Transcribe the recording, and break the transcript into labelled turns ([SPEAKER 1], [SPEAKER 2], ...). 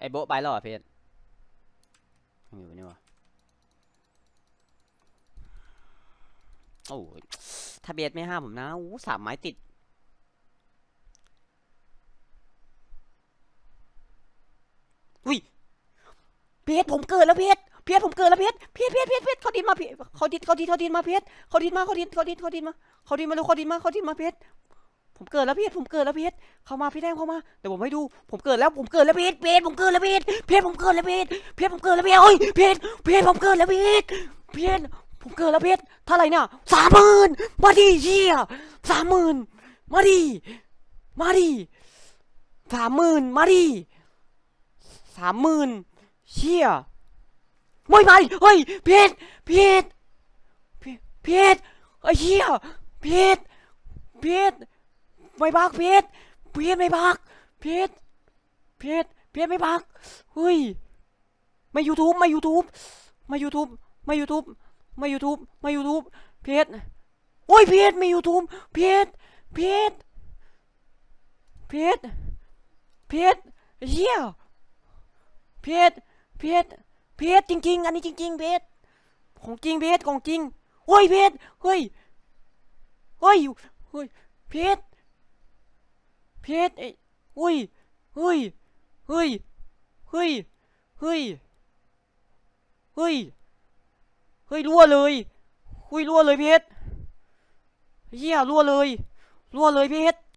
[SPEAKER 1] ไอโบ๊ะไปแล้วเหรอเพชรยังอยู่นี่วะโอ้ยถ้าเบสไม่ห้ามผมนะอู้สามไม้ติด อุ้ย เพชรผมเกิดแล้วเพชรเพชรผมเกิดแล้วเพชรเพชรเพชรเพชรเพชรเขาดินมาเพชรเขาดินเขาดินเขาดินมาเพชรเขาดินมาเขาดินเขาดินเขาดินมาเขาดินมาเร็วเขาดินมาเขาดินมาเพชร ผมเกิดแล้วเพชรผมเกิดแล้วเพชรเข้ามาพี่แดงเข้ามาเดี๋ยวผมให้ดู ผมเกิดแล้วผมเกิดแล้วเพชรเพชรผมเกิดแล้วเพชรเพชรผมเกิดแล้วเพชรเพชรผมเกิดแล้วเพชรโอ้ยเพชรเพชรผมเกิดแล้วเพชรเพชรผมเกิดแล้วเพชรเท่าไหร่เนี่ยสามหมื่นมาดิเชี่ยสามหมื่นมาดิมาดิสามหมื่นมาดิสามหมื่นเชี่ยไม่ไปเฮ้ยเพชรเพชรเพชรไอ้เชี่ยเพชรเพชร ไม่บักเพชรเพชรไม่บักเพจเพจเพจไม่พักเฮ้ยมา YouTube มา YouTube มา YouTube มา YouTube มา YouTube มา YouTube เพจโอ้ยเพจมา YouTube เพจเพจเพจเพจเฮียเพจเพจเพจจริง ๆ อันนี้จริงๆเพจของจริงเพจของจริงโอ้ยเพจเฮ้ยเฮ้ยเฮ้ยเพจ เพจเอ้เฮ้ยเฮ้ยเฮ้ยเฮ้ยเฮ้ยเฮ้ยเฮ้ยรั่วเลยเฮ้ยรั่วเลยเพชรเฮียรั่วเลยรั่วเลยเพชร